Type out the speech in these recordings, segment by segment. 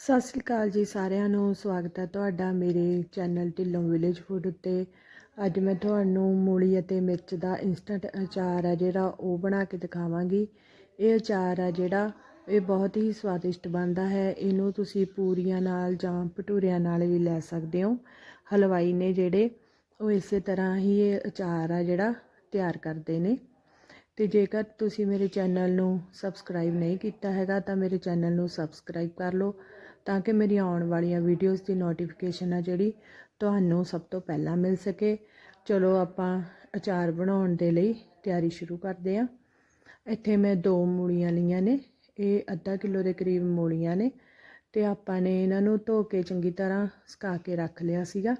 ਸਤਿ ਸ੍ਰੀ ਅਕਾਲ ਜੀ ਸਾਰਿਆਂ ਨੂੰ, ਸਵਾਗਤ ਹੈ ਤੁਹਾਡਾ ਮੇਰੇ ਚੈਨਲ ਢਿੱਲੋਂ ਵਿਲੇਜ ਫੂਡ ਉੱਤੇ। ਅੱਜ ਮੈਂ ਤੁਹਾਨੂੰ ਮੂਲੀ ਅਤੇ ਮਿਰਚ ਦਾ ਇੰਸਟੈਂਟ ਅਚਾਰ ਆ ਜਿਹੜਾ ਉਹ ਬਣਾ ਕੇ ਦਿਖਾਵਾਂਗੀ। ਇਹ ਅਚਾਰ ਆ ਜਿਹੜਾ ਇਹ ਬਹੁਤ ਹੀ ਸਵਾਦਿਸ਼ਟ ਬਣਦਾ ਹੈ। ਇਹਨੂੰ ਤੁਸੀਂ ਪੂਰੀਆਂ ਨਾਲ ਜਾਂ ਭਟੂਰਿਆਂ ਨਾਲ ਵੀ ਲੈ ਸਕਦੇ ਹੋ। ਹਲਵਾਈ ਨੇ ਜਿਹੜੇ ਉਹ ਇਸੇ ਤਰ੍ਹਾਂ ਹੀ ਇਹ ਅਚਾਰ ਆ ਜਿਹੜਾ ਤਿਆਰ ਕਰਦੇ ਨੇ। ਤੇ ਜੇਕਰ ਤੁਸੀਂ ਮੇਰੇ ਚੈਨਲ ਨੂੰ ਸਬਸਕ੍ਰਾਈਬ ਨਹੀਂ ਕੀਤਾ ਹੈਗਾ ਤਾਂ ਮੇਰੇ ਚੈਨਲ ਨੂੰ ਸਬਸਕ੍ਰਾਈਬ ਕਰ ਲਓ। ਤਾਂ ਕਿ ਮੇਰੀ ਆਉਣ ਵਾਲੀਆਂ ਵੀਡੀਓਜ਼ ਦੀ ਨੋਟੀਫਿਕੇਸ਼ਨ ਆ ਜਿਹੜੀ ਤੁਹਾਨੂੰ ਸਭ ਤੋਂ ਪਹਿਲਾਂ ਮਿਲ ਸਕੇ। ਚਲੋ ਆਪਾਂ ਅਚਾਰ ਬਣਾਉਣ ਦੇ ਲਈ ਤਿਆਰੀ ਸ਼ੁਰੂ ਕਰਦੇ ਹਾਂ। ਇੱਥੇ ਮੈਂ ਦੋ ਮੂਲੀਆਂ ਲਈਆਂ ਨੇ, ਇਹ ਅੱਧਾ ਕਿਲੋ ਦੇ ਕਰੀਬ ਮੂਲੀਆਂ ਨੇ ਤੇ ਆਪਾਂ ਨੇ ਇਹਨਾਂ ਨੂੰ ਧੋ ਕੇ ਚੰਗੀ ਤਰ੍ਹਾਂ ਸੁਕਾ ਕੇ ਰੱਖ ਲਿਆ ਸੀਗਾ।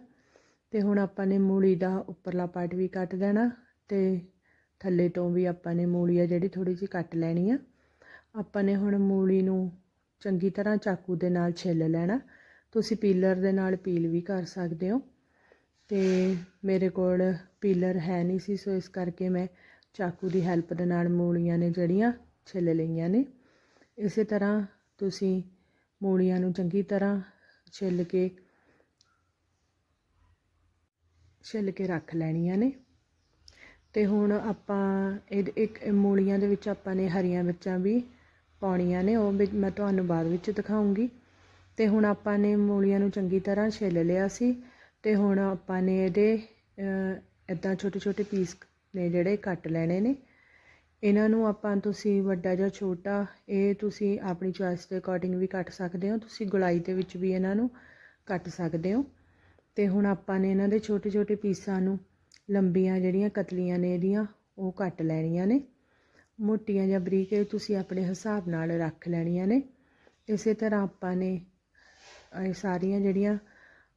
ਤੇ ਹੁਣ ਆਪਾਂ ਨੇ ਮੂਲੀ ਦਾ ਉੱਪਰਲਾ ਪਾਰਟ ਵੀ ਕੱਟ ਦੇਣਾ ਤੇ ਥੱਲੇ ਤੋਂ ਵੀ ਆਪਾਂ ਨੇ ਮੂਲੀ ਆ ਜਿਹੜੀ ਥੋੜੀ ਜਿਹੀ ਕੱਟ ਲੈਣੀ ਆ। ਆਪਾਂ ਨੇ ਹੁਣ ਮੂਲੀ ਨੂੰ ਚੰਗੀ ਤਰ੍ਹਾਂ ਚਾਕੂ ਦੇ ਨਾਲ ਛਿੱਲ ਲੈਣਾ। ਤੁਸੀਂ ਪੀਲਰ ਦੇ ਨਾਲ ਪੀਲ ਵੀ ਕਰ ਸਕਦੇ ਹੋ। ਤੇ ਮੇਰੇ ਕੋਲ ਪੀਲਰ ਹੈ ਨਹੀਂ ਸੀ, ਸੋ ਇਸ ਕਰਕੇ ਮੈਂ ਚਾਕੂ ਦੀ ਹੈਲਪ ਦੇ ਨਾਲ ਮੂਲੀਆਂ ਨੇ ਜਿਹੜੀਆਂ ਛਿੱਲ ਲਈਆਂ ਨੇ। ਇਸੇ ਤਰ੍ਹਾਂ ਤੁਸੀਂ ਮੂਲੀਆਂ ਨੂੰ ਚੰਗੀ ਤਰ੍ਹਾਂ ਛਿੱਲ ਕੇ ਛਿੱਲ ਕੇ ਰੱਖ ਲੈਣੀਆਂ ਨੇ। ਤੇ ਹੁਣ ਆਪਾਂ ਇਹ ਇੱਕ ਮੂਲੀਆਂ ਦੇ ਵਿੱਚ ਆਪਾਂ ਨੇ ਹਰੀਆਂ ਮਿਰਚਾਂ ਵੀ ਪਾਉਣੀਆਂ ਨੇ, ਉਹ ਵੀ ਮੈਂ ਤੁਹਾਨੂੰ ਬਾਅਦ ਵਿੱਚ ਦਿਖਾਉਂਗੀ। ਤੇ ਹੁਣ ਆਪਾਂ ਨੇ ਮੂਲੀਆਂ ਨੂੰ ਚੰਗੀ ਤਰ੍ਹਾਂ ਛਿੱਲ ਲਿਆ ਸੀ ਤੇ ਹੁਣ ਆਪਾਂ ਨੇ ਇਹਦੇ ਇਦਾਂ ਛੋਟੇ ਛੋਟੇ ਪੀਸ ਨੇ ਜਿਹੜੇ ਕੱਟ ਲੈਣੇ ਨੇ। ਇਹਨਾਂ ਨੂੰ ਆਪਾਂ ਤੁਸੀਂ ਵੱਡਾ ਜਾਂ ਛੋਟਾ, ਇਹ ਤੁਸੀਂ ਆਪਣੀ ਚੋਇਸ ਦੇ ਅਕੋਰਡਿੰਗ ਵੀ ਕੱਟ ਸਕਦੇ ਹੋ। ਤੁਸੀਂ ਗੁਲਾਈ ਦੇ ਵਿੱਚ ਵੀ ਇਹਨਾਂ ਨੂੰ ਕੱਟ ਸਕਦੇ ਹੋ। ਤੇ ਹੁਣ ਆਪਾਂ ਨੇ ਇਹਨਾਂ ਦੇ ਛੋਟੇ ਛੋਟੇ ਪੀਸਾਂ ਨੂੰ ਲੰਬੀਆਂ ਜਿਹੜੀਆਂ, ਕਤਲੀਆਂ ਨੇ ਇਹਦੀਆਂ, ਉਹ ਕੱਟ ਲੈਣੀਆਂ ਨੇ। ਮੋਟੀਆਂ ਜਾਂ ਬਰੀਕ ਇਹ ਤੁਸੀਂ ਆਪਣੇ ਹਿਸਾਬ ਨਾਲ ਰੱਖ ਲੈਣੀਆਂ ਨੇ। ਇਸੇ ਤਰ੍ਹਾਂ ਆਪਾਂ ਨੇ ਇਹ ਸਾਰੀਆਂ ਜਿਹੜੀਆਂ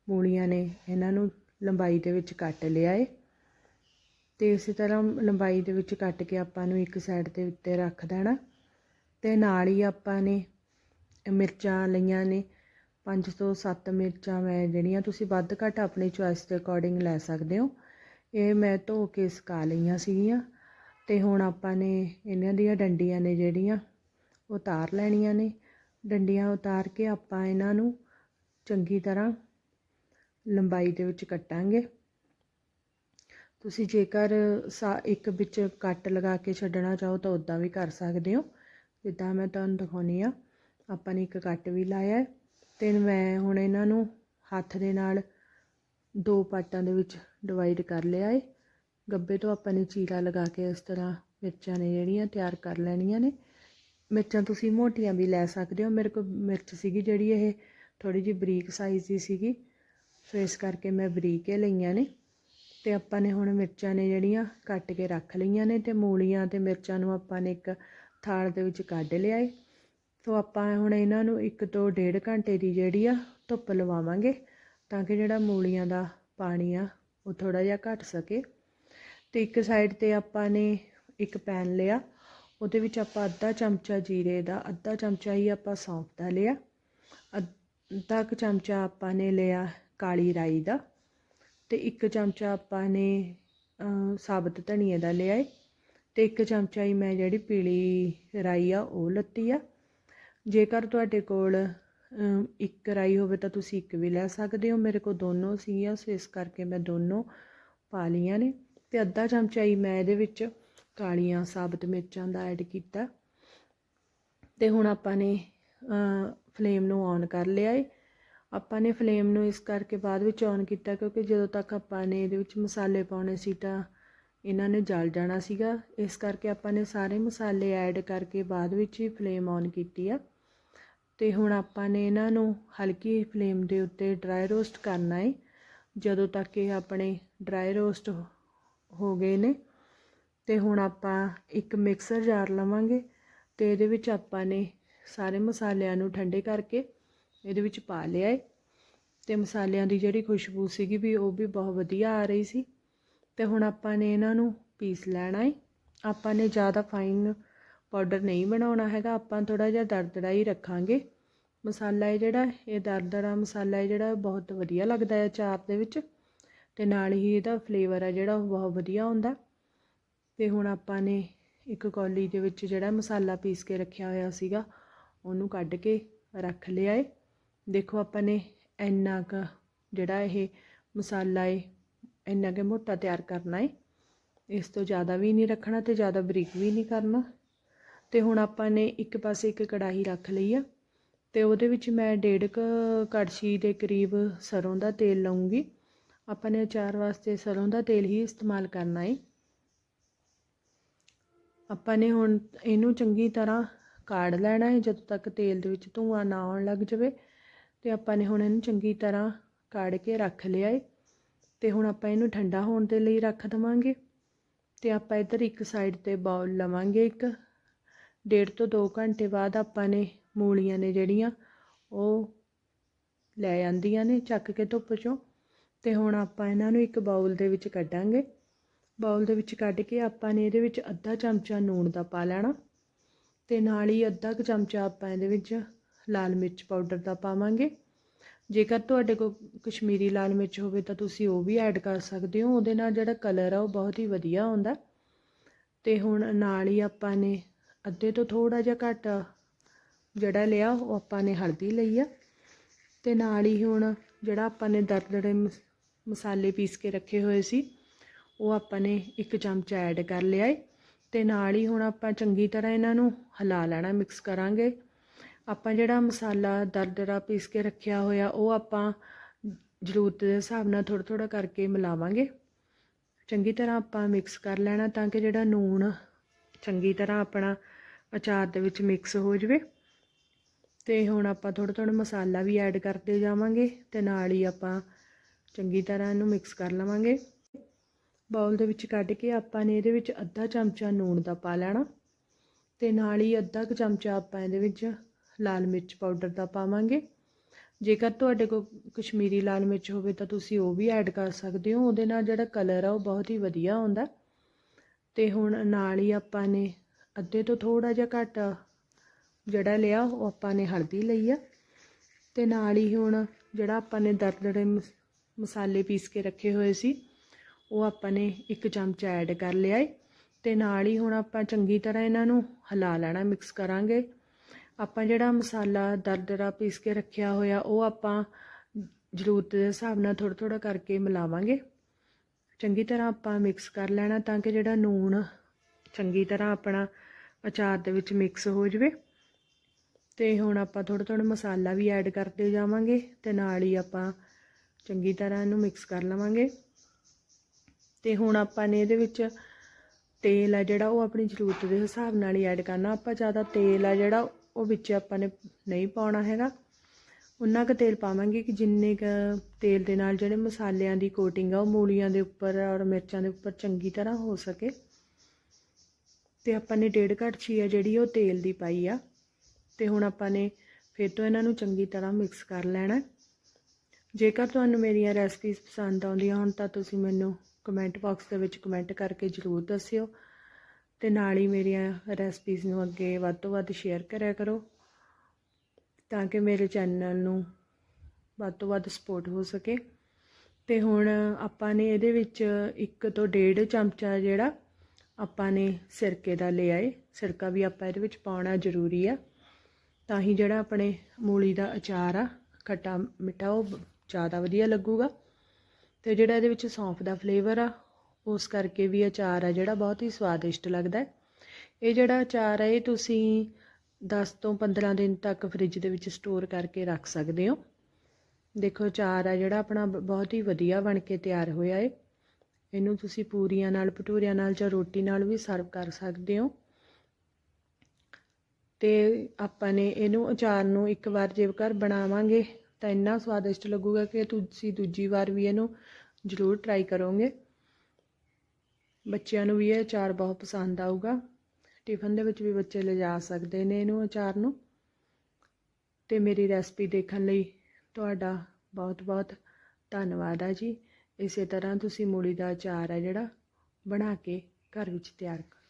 ਮੂਲੀਆਂ ਨੇ, ਇਹਨਾਂ ਨੂੰ ਲੰਬਾਈ ਦੇ ਵਿੱਚ ਕੱਟ ਲਿਆ ਏ। ਤੇ ਇਸੇ ਤਰ੍ਹਾਂ ਲੰਬਾਈ ਦੇ ਵਿੱਚ ਕੱਟ ਕੇ ਆਪਾਂ ਨੂੰ ਇੱਕ ਸਾਈਡ ਦੇ ਉੱਤੇ ਰੱਖ ਦੇਣਾ। ਤੇ ਨਾਲ ਹੀ ਆਪਾਂ ਨੇ ਮਿਰਚਾਂ ਲਈਆਂ ਨੇ। 5 ਤੋਂ 7 ਮਿਰਚਾਂ ਮੈਂ ਜਿਹੜੀਆਂ ਤੁਸੀਂ ਵੱਧ ਘੱਟ ਆਪਣੀ ਚੋਇਸ ਦੇ ਅਕੋਰਡਿੰਗ ਲੈ ਸਕਦੇ ਹੋ। ਇਹ ਮੈਂ ਧੋ ਕੇ ਸੁਕਾ ਲਈਆਂ ਸੀਗੀਆਂ। ਅਤੇ ਹੁਣ ਆਪਾਂ ਨੇ ਇਹਨਾਂ ਦੀਆਂ ਡੰਡੀਆਂ ਨੇ ਜਿਹੜੀਆਂ ਉਤਾਰ ਲੈਣੀਆਂ ਨੇ। ਡੰਡੀਆਂ ਉਤਾਰ ਕੇ ਆਪਾਂ ਇਹਨਾਂ ਨੂੰ ਚੰਗੀ ਤਰ੍ਹਾਂ ਲੰਬਾਈ ਦੇ ਵਿੱਚ ਕੱਟਾਂਗੇ। ਤੁਸੀਂ ਜੇਕਰ ਸਾ ਇੱਕ ਵਿੱਚ ਕੱਟ ਲਗਾ ਕੇ ਛੱਡਣਾ ਚਾਹੋ ਤਾਂ ਉਦਾਂ ਵੀ ਕਰ ਸਕਦੇ ਹੋ। ਜਿੱਦਾਂ ਮੈਂ ਤੁਹਾਨੂੰ ਦਿਖਾਉਣੀ ਆ, ਆਪਾਂ ਨੇ ਇੱਕ ਕੱਟ ਵੀ ਲਾਇਆ ਹੈ ਤੇ ਮੈਂ ਹੁਣ ਇਹਨਾਂ ਨੂੰ ਹੱਥ ਦੇ ਨਾਲ ਦੋ ਪਾਟਾਂ ਦੇ ਵਿੱਚ ਡਿਵਾਈਡ ਕਰ ਲਿਆ ਏ ਗੱਬੇ ਤੋਂ ਆਪਾਂ ਨੇ ਚੀਰਾ ਲਗਾ ਕੇ ਇਸ ਤਰ੍ਹਾਂ ਮਿਰਚਾਂ ਨੇ ਜਿਹੜੀਆਂ ਤਿਆਰ ਕਰ ਲੈਣੀਆਂ ਨੇ। ਮਿਰਚਾਂ ਤੁਸੀਂ ਮੋਟੀਆਂ ਵੀ ਲੈ ਸਕਦੇ ਹੋ। ਮੇਰੇ ਕੋਲ ਮਿਰਚ ਸੀਗੀ ਜਿਹੜੀ ਇਹ ਥੋੜੀ ਜਿਹੀ ਬਰੀਕ ਸਾਈਜ਼ ਦੀ ਸੀਗੀ। ਸੋ ਇਸ ਕਰਕੇ ਮੈਂ ਬਰੀਕ ਹੀ ਲਈਆਂ ਨੇ। ਤੇ ਆਪਾਂ ਨੇ ਹੁਣ ਮਿਰਚਾਂ ਨੇ ਜਿਹੜੀਆਂ ਕੱਟ ਕੇ ਰੱਖ ਲਈਆਂ ਨੇ ਤੇ ਮੂਲੀਆਂ ਤੇ ਮਿਰਚਾਂ ਨੂੰ ਆਪਾਂ ਨੇ ਇੱਕ ਥਾਲ ਦੇ ਵਿੱਚ ਕੱਢ ਲਿਆ ਏ। ਸੋ ਆਪਾਂ ਹੁਣ ਇਹਨਾਂ ਨੂੰ ਇੱਕ ਤੋਂ ਡੇਢ ਘੰਟੇ ਦੀ ਜਿਹੜੀ ਆ ਧੁੱਪ ਲਵਾਵਾਂਗੇ ਤਾਂ ਕਿ ਜਿਹੜਾ ਮੂਲੀਆਂ ਦਾ ਪਾਣੀ ਆ ਉਹ ਥੋੜਾ ਜਿਹਾ ਘਟ ਸਕੇ। ਅਤੇ ਇੱਕ ਸਾਈਡ ਤੇ ਆਪਾਂ ਨੇ ਇੱਕ ਪੈਨ ਲਿਆ। ਉਹਦੇ ਵਿੱਚ ਆਪਾਂ ਅੱਧਾ ਚਮਚਾ ਜੀਰੇ ਦਾ, ਅੱਧਾ ਚਮਚਾ ਹੀ ਆਪਾਂ ਸੌਂਫ ਦਾ ਲਿਆ। ਅੱਧਾ ਕੁ ਚਮਚਾ ਆਪਾਂ ਨੇ ਲਿਆ ਕਾਲੀ ਰਾਈ ਦਾ ਤੇ ਇੱਕ ਚਮਚਾ ਆਪਾਂ ਨੇ ਸਾਬਤ ਧਨੀਏ ਦਾ ਲਿਆ ਏ। ਤੇ ਇੱਕ ਚਮਚਾ ਹੀ ਮੈਂ ਜਿਹੜੀ ਪੀਲੀ ਰਾਈ ਆ, ਉਹ ਲੱਤੀ ਆ। ਜੇਕਰ ਤੁਹਾਡੇ ਕੋਲ ਇੱਕ ਰਾਈ ਹੋਵੇ ਤਾਂ ਤੁਸੀਂ ਇੱਕ ਵੀ ਲੈ ਸਕਦੇ ਹੋ। ਮੇਰੇ ਕੋਲ ਦੋਨੋਂ ਸੀਗੀਆਂ, ਸੋ ਇਸ ਕਰਕੇ ਮੈਂ ਦੋਨੋਂ ਪਾ ਲਈਆਂ ਨੇ। ਤੇ ਅੱਧਾ ਚਮਚਾ ਹੀ ਮੈਂ ਇਹਦੇ ਵਿੱਚ ਕਾਲੀਆਂ ਸਾਬਤ ਮਿਰਚਾਂ ਦਾ ਐਡ ਕੀਤਾ। ਤੇ ਹੁਣ ਆਪਾਂ ਨੇ ਫਲੇਮ ਨੂੰ ਔਨ ਕਰ ਲਿਆ ਏ। ਆਪਾਂ ਨੇ ਫਲੇਮ ਨੂੰ ਇਸ ਕਰਕੇ ਬਾਅਦ ਵਿੱਚ ਔਨ ਕੀਤਾ ਕਿਉਂਕਿ ਜਦੋਂ ਤੱਕ ਆਪਾਂ ਨੇ ਇਹਦੇ ਵਿੱਚ ਮਸਾਲੇ ਪਾਉਣੇ ਸੀ ਤਾਂ ਇਹਨਾਂ ਨੇ ਜਲ ਜਾਣਾ ਸੀਗਾ। ਇਸ ਕਰਕੇ ਆਪਾਂ ਨੇ ਸਾਰੇ ਮਸਾਲੇ ਐਡ ਕਰਕੇ ਬਾਅਦ ਵਿੱਚ ਹੀ ਫਲੇਮ ਔਨ ਕੀਤੀ ਆ। ਤੇ ਹੁਣ ਆਪਾਂ ਨੇ ਇਹਨਾਂ ਨੂੰ ਹਲਕੀ ਫਲੇਮ ਦੇ ਉੱਤੇ ਡਰਾਈ ਰੋਸਟ ਕਰਨਾ ਹੈ ਜਦੋਂ ਤੱਕ ਇਹ ਆਪਣੇ ਡਰਾਈ ਰੋਸਟ ਹੋ ਗਏ ਨੇ। ਅਤੇ ਹੁਣ ਆਪਾਂ ਇੱਕ ਮਿਕਸਰ ਜਾਰ ਲਵਾਂਗੇ ਅਤੇ ਇਹਦੇ ਵਿੱਚ ਆਪਾਂ ਨੇ ਸਾਰੇ ਮਸਾਲਿਆਂ ਨੂੰ ਠੰਡੇ ਕਰਕੇ ਇਹਦੇ ਵਿੱਚ ਪਾ ਲਿਆ ਹੈ ਅਤੇ ਮਸਾਲਿਆਂ ਦੀ ਜਿਹੜੀ ਖੁਸ਼ਬੂ ਸੀਗੀ ਵੀ ਉਹ ਵੀ ਬਹੁਤ ਵਧੀਆ ਆ ਰਹੀ ਸੀ। ਅਤੇ ਹੁਣ ਆਪਾਂ ਨੇ ਇਹਨਾਂ ਨੂੰ ਪੀਸ ਲੈਣਾ ਏ। ਆਪਾਂ ਨੇ ਜ਼ਿਆਦਾ ਫਾਈਨ ਪਾਊਡਰ ਨਹੀਂ ਬਣਾਉਣਾ ਹੈਗਾ। ਆਪਾਂ ਥੋੜਾ ਜਿਹਾ ਦਰਦੜਾ ਹੀ ਰੱਖਾਂਗੇ। ਮਸਾਲਾ ਹੈ ਜਿਹੜਾ, ਇਹ ਦਰਦੜਾ ਮਸਾਲਾ ਹੈ ਜਿਹੜਾ ਬਹੁਤ ਵਧੀਆ ਲੱਗਦਾ ਹੈ ਚਾਰ ਦੇ ਵਿੱਚ। ਅਤੇ ਨਾਲ ਹੀ ਇਹਦਾ ਫਲੇਵਰ ਆ ਜਿਹੜਾ ਉਹ ਬਹੁਤ ਵਧੀਆ ਹੁੰਦਾ। ਅਤੇ ਹੁਣ ਆਪਾਂ ਨੇ ਇੱਕ ਕੌਲੀ ਦੇ ਵਿੱਚ ਜਿਹੜਾ ਮਸਾਲਾ ਪੀਸ ਕੇ ਰੱਖਿਆ ਹੋਇਆ ਸੀਗਾ, ਉਹਨੂੰ ਕੱਢ ਕੇ ਰੱਖ ਲਿਆ ਏ। ਦੇਖੋ ਆਪਾਂ ਨੇ ਇੰਨਾ ਕੁ ਜਿਹੜਾ ਇਹ ਮਸਾਲਾ ਏ, ਇੰਨਾ ਕੁ ਮੋਟਾ ਤਿਆਰ ਕਰਨਾ ਏ। ਇਸ ਤੋਂ ਜ਼ਿਆਦਾ ਵੀ ਨਹੀਂ ਰੱਖਣਾ ਤੇ ਜ਼ਿਆਦਾ ਬਰੀਕ ਵੀ ਨਹੀਂ ਕਰਨਾ। ਤੇ ਹੁਣ ਆਪਾਂ ਨੇ ਇੱਕ ਪਾਸੇ ਇੱਕ ਕੜਾਹੀ ਰੱਖ ਲਈ ਆ, ਤੇ ਉਹਦੇ ਵਿੱਚ ਮੈਂ ਡੇਢ ਕੁ ਕੜਛੀ ਦੇ ਕਰੀਬ ਸਰੋਂ ਦਾ ਤੇਲ ਲਵਾਂਗੀ ਆਪਾਂ ਨੇ ਅਚਾਰ ਵਾਸਤੇ ਸਰੋਂ ਦਾ ਤੇਲ ਹੀ ਇਸਤੇਮਾਲ ਕਰਨਾ ਹੈ ਆਪਾਂ ਨੇ ਹੁਣ ਇਹਨੂੰ ਚੰਗੀ ਤਰ੍ਹਾਂ ਕਾੜ ਲੈਣਾ ਹੈ ਜਦੋਂ ਤੱਕ ਤੇਲ ਦੇ ਵਿੱਚ ਧੂੰਆਂ ਨਾ ਆਉਣ ਲੱਗ ਜਾਵੇ। ਤੇ ਆਪਾਂ ਨੇ ਹੁਣ ਇਹਨੂੰ ਚੰਗੀ ਤਰ੍ਹਾਂ ਕਾੜ ਕੇ ਰੱਖ ਲਿਆ ਹੈ ਤੇ ਹੁਣ ਆਪਾਂ ਇਹਨੂੰ ਠੰਡਾ ਹੋਣ ਦੇ ਲਈ ਰੱਖ ਦਵਾਂਗੇ। ਤੇ ਆਪਾਂ ਇੱਧਰ ਇੱਕ ਸਾਈਡ ਤੇ ਬਾਉਲ ਲਵਾਂਗੇ ਇੱਕ। ਡੇਢ ਤੋਂ 2 ਘੰਟੇ ਬਾਅਦ ਆਪਾਂ ਨੇ ਮੂਲੀਆਂ ਨੇ ਜਿਹੜੀਆਂ, ਉਹ ਲੈ ਜਾਂਦੀਆਂ ਨੇ ਚੱਕ ਕੇ ਧੁੱਪ ਚੋਂ। ਤੇ ਹੁਣ ਆਪਾਂ ਇਹਨਾਂ ਨੂੰ ਇੱਕ ਬਾਉਲ ਦੇ ਵਿੱਚ ਕੱਢਾਂਗੇ। ਬਾਉਲ ਦੇ ਵਿੱਚ ਕੱਢ ਕੇ ਆਪਾਂ ਨੇ ਇਹਦੇ ਵਿੱਚ ਅੱਧਾ ਚਮਚਾ ਨੂਣ ਦਾ ਪਾ ਲੈਣਾ ਤੇ ਨਾਲ ਹੀ ਅੱਧਾ ਕੁ ਚਮਚਾ ਆਪਾਂ ਇਹਦੇ ਵਿੱਚ ਲਾਲ ਮਿਰਚ ਪਾਊਡਰ ਦਾ ਪਾਵਾਂਗੇ। ਜੇਕਰ ਤੁਹਾਡੇ ਕੋਲ ਕਸ਼ਮੀਰੀ ਲਾਲ ਮਿਰਚ ਹੋਵੇ ਤਾਂ ਤੁਸੀਂ ਉਹ ਵੀ ਐਡ ਕਰ ਸਕਦੇ ਹੋ। ਉਹਦੇ ਨਾਲ ਜਿਹੜਾ ਕਲਰ ਆ ਉਹ ਬਹੁਤ ਹੀ ਵਧੀਆ ਆਉਂਦਾ। ਤੇ ਹੁਣ ਨਾਲ ਹੀ ਆਪਾਂ ਨੇ ਅੱਧੇ ਤੋਂ ਥੋੜਾ ਜਿਹਾ ਘੱਟ ਜਿਹੜਾ ਲਿਆ ਉਹ ਆਪਾਂ ਨੇ ਹਲਦੀ ਲਈ ਆ। ਤੇ ਨਾਲ ਹੀ ਹੁਣ ਜਿਹੜਾ ਆਪਾਂ ਨੇ ਦਰਦੜੇ ਮਸ- ਮਸਾਲੇ ਪੀਸ ਕੇ ਰੱਖੇ ਹੋਏ ਸੀ। ਉਹ ਆਪਾਂ ਨੇ ਇੱਕ ਚਮਚ ਐਡ ਕਰ ਲਿਆ ਏ ਤੇ ਨਾਲ ਹੀ ਹੁਣ ਆਪਾਂ ਚੰਗੀ ਤਰ੍ਹਾਂ ਇਹਨਾਂ ਨੂੰ ਹਿਲਾ ਲੈਣਾ, ਮਿਕਸ ਕਰਾਂਗੇ। ਆਪਾਂ ਜਿਹੜਾ ਮਸਾਲਾ ਦਰਦਰਾ ਪੀਸ ਕੇ ਰੱਖਿਆ ਹੋਇਆ, ਉਹ ਆਪਾਂ ਜ਼ਰੂਰਤ ਦੇ ਹਿਸਾਬ ਨਾਲ ਥੋੜਾ ਥੋੜਾ ਕਰਕੇ ਮਿਲਾਵਾਂਗੇ। ਚੰਗੀ ਤਰ੍ਹਾਂ ਆਪਾਂ ਮਿਕਸ ਕਰ ਲੈਣਾ ਤਾਂ ਕਿ ਜਿਹੜਾ ਨੂਣ ਚੰਗੀ ਤਰ੍ਹਾਂ ਆਪਣਾ ਅਚਾਰ ਦੇ ਵਿੱਚ ਮਿਕਸ ਹੋ ਜਵੇ। ਤੇ ਹੁਣ ਆਪਾਂ ਥੋੜਾ ਥੋੜਾ ਮਸਾਲਾ ਵੀ ਐਡ ਕਰਦੇ ਜਾਵਾਂਗੇ ਤੇ ਨਾਲ ਹੀ ਆਪਾਂ ਚੰਗੀ ਤਰ੍ਹਾਂ ਇਹਨੂੰ ਮਿਕਸ ਕਰ ਲਵਾਂਗੇ। ਬਾਉਲ ਦੇ ਵਿੱਚ ਕੱਢ ਕੇ ਆਪਾਂ ਨੇ ਇਹਦੇ ਵਿੱਚ ਅੱਧਾ ਚਮਚਾ ਨੂਣ ਦਾ ਪਾ ਲੈਣਾ। ਤੇ ਨਾਲ ਹੀ ਅੱਧਾ ਕੁ ਚਮਚਾ ਆਪਾਂ ਇਹਦੇ ਵਿੱਚ ਲਾਲ ਮਿਰਚ ਪਾਊਡਰ ਦਾ ਪਾਵਾਂਗੇ। ਜੇਕਰ ਤੁਹਾਡੇ ਕੋਲ ਕਸ਼ਮੀਰੀ ਲਾਲ ਮਿਰਚ ਹੋਵੇ ਤਾਂ ਤੁਸੀਂ ਉਹ ਵੀ ਐਡ ਕਰ ਸਕਦੇ ਹੋ। ਉਹਦੇ ਨਾਲ ਜਿਹੜਾ ਕਲਰ ਆ ਉਹ ਬਹੁਤ ਹੀ ਵਧੀਆ ਆਉਂਦਾ। ਤੇ ਹੁਣ ਨਾਲ ਹੀ ਆਪਾਂ ਨੇ ਅੱਧੇ ਤੋਂ ਥੋੜਾ ਜਿਹਾ ਘੱਟ ਜਿਹੜਾ ਲਿਆ, ਉਹ ਆਪਾਂ ਨੇ ਹਲਦੀ ਲਈ ਆ। ਤੇ ਨਾਲ ਹੀ ਹੁਣ ਜਿਹੜਾ ਆਪਾਂ ਨੇ ਦਰਦੜੇ ਮਸ- ਮਸਾਲੇ ਪੀਸ ਕੇ ਰੱਖੇ ਹੋਏ ਸੀ। ਉਹ ਆਪਾਂ ਨੇ ਇੱਕ ਚਮਚ ਐਡ ਕਰ ਲਿਆ ਏ। ਤੇ ਨਾਲ ਹੀ ਹੁਣ ਆਪਾਂ ਚੰਗੀ ਤਰ੍ਹਾਂ ਇਹਨਾਂ ਨੂੰ ਹਿਲਾ ਲੈਣਾ, ਮਿਕਸ ਕਰਾਂਗੇ। ਆਪਾਂ ਜਿਹੜਾ ਮਸਾਲਾ ਦਰਦਰਾ ਪੀਸ ਕੇ ਰੱਖਿਆ ਹੋਇਆ, ਉਹ ਆਪਾਂ ਜ਼ਰੂਰਤ ਦੇ ਹਿਸਾਬ ਨਾਲ ਥੋੜਾ ਥੋੜਾ ਕਰਕੇ ਮਿਲਾਵਾਂਗੇ। ਚੰਗੀ ਤਰ੍ਹਾਂ ਆਪਾਂ ਮਿਕਸ ਕਰ ਲੈਣਾ ਤਾਂ ਕਿ ਜਿਹੜਾ ਨੂਣ ਚੰਗੀ ਤਰ੍ਹਾਂ ਆਪਣਾ ਅਚਾਰ ਦੇ ਵਿੱਚ ਮਿਕਸ ਹੋ ਜਾਵੇ। ਤੇ ਹੁਣ ਆਪਾਂ ਥੋੜਾ ਥੋੜਾ ਮਸਾਲਾ ਵੀ ਐਡ ਕਰਦੇ ਜਾਵਾਂਗੇ ਤੇ ਨਾਲ ਹੀ ਆਪਾਂ ਚੰਗੀ ਤਰ੍ਹਾਂ ਇਹਨੂੰ ਮਿਕਸ ਕਰ ਲਵਾਂਗੇ। ਤੇ ਹੁਣ ਆਪਾਂ ਨੇ ਇਹਦੇ ਵਿੱਚ ਤੇਲ ਆ ਜਿਹੜਾ, ਉਹ ਆਪਣੀ ਜ਼ਰੂਰਤ ਦੇ ਹਿਸਾਬ ਨਾਲ ਹੀ ਐਡ ਕਰਨਾ। ਆਪਾਂ ਜ਼ਿਆਦਾ ਤੇਲ ਆ ਜਿਹੜਾ, ਉਹ ਵਿੱਚ ਆਪਾਂ ਨੇ ਨਹੀਂ ਪਾਉਣਾ ਹੈਗਾ। ਉਨਾ ਕੁ ਤੇਲ ਪਾਵਾਂਗੇ ਕਿ ਜਿੰਨੇ ਕੁ ਤੇਲ ਦੇ ਨਾਲ ਜਿਹੜੇ ਮਸਾਲਿਆਂ ਦੀ ਕੋਟਿੰਗ ਆ, ਉਹ ਮੂਲੀਆਂ ਦੇ ਉੱਪਰ ਔਰ ਮਿਰਚਾਂ ਦੇ ਉੱਪਰ ਚੰਗੀ ਤਰ੍ਹਾਂ ਹੋ ਸਕੇ। ਤੇ ਆਪਾਂ ਨੇ ਡੇਢ ਕੜਛੀ ਆ ਜਿਹੜੀ, ਉਹ ਤੇਲ ਦੀ ਪਾਈ ਆ। ਤੇ ਹੁਣ ਆਪਾਂ ਨੇ ਫਿਰ ਤੋਂ ਇਹਨਾਂ ਨੂੰ ਚੰਗੀ ਤਰ੍ਹਾਂ ਮਿਕਸ ਕਰ ਲੈਣਾ। ਜੇਕਰ ਤੁਹਾਨੂੰ ਮੇਰੀਆਂ ਰੈਸਪੀਜ਼ ਪਸੰਦ ਆਉਂਦੀਆਂ ਹੋਣ ਤਾਂ ਤੁਸੀਂ ਮੈਨੂੰ ਕਮੈਂਟ ਬਾਕਸ ਦੇ ਵਿੱਚ ਕਮੈਂਟ ਕਰਕੇ ਜ਼ਰੂਰ ਦੱਸਿਓ ਤੇ ਨਾਲ ਹੀ ਮੇਰੀਆਂ ਰੈਸਪੀਜ਼ ਨੂੰ ਅੱਗੇ ਵੱਧ ਤੋਂ ਵੱਧ ਸ਼ੇਅਰ ਕਰਿਆ ਕਰੋ ਤਾਂ ਕਿ ਮੇਰੇ ਚੈਨਲ ਨੂੰ ਵੱਧ ਤੋਂ ਵੱਧ ਸਪੋਰਟ ਹੋ ਸਕੇ। ਤੇ ਹੁਣ ਆਪਾਂ ਨੇ ਇਹਦੇ ਵਿੱਚ ਇੱਕ ਤੋਂ ਡੇਢ ਚਮਚਾ ਜਿਹੜਾ ਆਪਾਂ ਨੇ ਸਿਰਕੇ ਦਾ ਲਿਆ ਏ। ਸਿਰਕਾ ਵੀ ਆਪਾਂ ਇਹਦੇ ਵਿੱਚ ਪਾਉਣਾ ਜ਼ਰੂਰੀ ਆ। ਤਾਂ ਹੀ ਜਿਹੜਾ ਆਪਣੇ ਮੂਲੀ ਦਾ ਅਚਾਰ ਆ ਖੱਟਾ ਮਿੱਠਾ, ਉਹ ਜ਼ਿਆਦਾ ਵਧੀਆ ਲੱਗੂਗਾ। ਤੇ ਜਿਹੜਾ ਇਹਦੇ ਵਿੱਚ ਸੌਂਫ ਦਾ ਫਲੇਵਰ ਆ, ਉਸ ਕਰਕੇ ਵੀ ਅਚਾਰ ਆ ਜਿਹੜਾ ਬਹੁਤ ਹੀ ਸਵਾਦਿਸ਼ਟ ਲੱਗਦਾ ਹੈ। ਇਹ ਜਿਹੜਾ ਅਚਾਰ ਹੈ ਇਹ ਤੁਸੀਂ 10 ਤੋਂ 15 ਦਿਨ ਤੱਕ ਫ੍ਰਿਜ ਦੇ ਵਿੱਚ ਸਟੋਰ ਕਰਕੇ ਰੱਖ ਸਕਦੇ ਹੋ। ਦੇਖੋ, ਅਚਾਰ ਆ ਜਿਹੜਾ ਆਪਣਾ ਬ- ਬਹੁਤ ਹੀ ਵਧੀਆ ਬਣ ਕੇ ਤਿਆਰ ਹੋਇਆ ਹੈ ਇਹਨੂੰ ਤੁਸੀਂ ਪੂਰੀਆਂ ਨਾਲ, ਭਟੂਰਿਆਂ ਨਾਲ ਜਾਂ ਰੋਟੀ ਨਾਲ ਵੀ ਸਰਵ ਕਰ ਸਕਦੇ ਹੋ। ਅਤੇ ਆਪਾਂ ਨੇ ਇਹਨੂੰ ਅਚਾਰ ਨੂੰ ਇੱਕ ਵਾਰ ਜੇ ਘਰ ਬਣਾਵਾਂਗੇ ਤਾਂ ਇੰਨਾ ਸਵਾਦਿਸ਼ਟ ਲੱਗੂਗਾ ਕਿ ਤੁਸੀਂ ਦੂਜੀ ਵਾਰ ਵੀ ਇਹਨੂੰ ਜ਼ਰੂਰ ਟਰਾਈ ਕਰੋਗੇ। ਬੱਚਿਆਂ ਨੂੰ ਵੀ ਇਹ ਅਚਾਰ ਬਹੁਤ ਪਸੰਦ ਆਊਗਾ। ਟਿਫਨ ਦੇ ਵਿੱਚ ਵੀ ਬੱਚੇ ਲਿਜਾ ਸਕਦੇ ਨੇ ਇਹਨੂੰ ਅਚਾਰ ਨੂੰ। ਤੇ ਮੇਰੀ ਰੈਸਪੀ ਦੇਖਣ ਲਈ ਤੁਹਾਡਾ ਬਹੁਤ ਬਹੁਤ ਧੰਨਵਾਦ ਆ ਜੀ। ਇਸੇ ਤਰ੍ਹਾਂ ਤੁਸੀਂ ਮੂਲੀ ਦਾ ਅਚਾਰ ਹੈ ਜਿਹੜਾ ਬਣਾ ਕੇ ਘਰ ਵਿੱਚ ਤਿਆਰ ਕਰੋ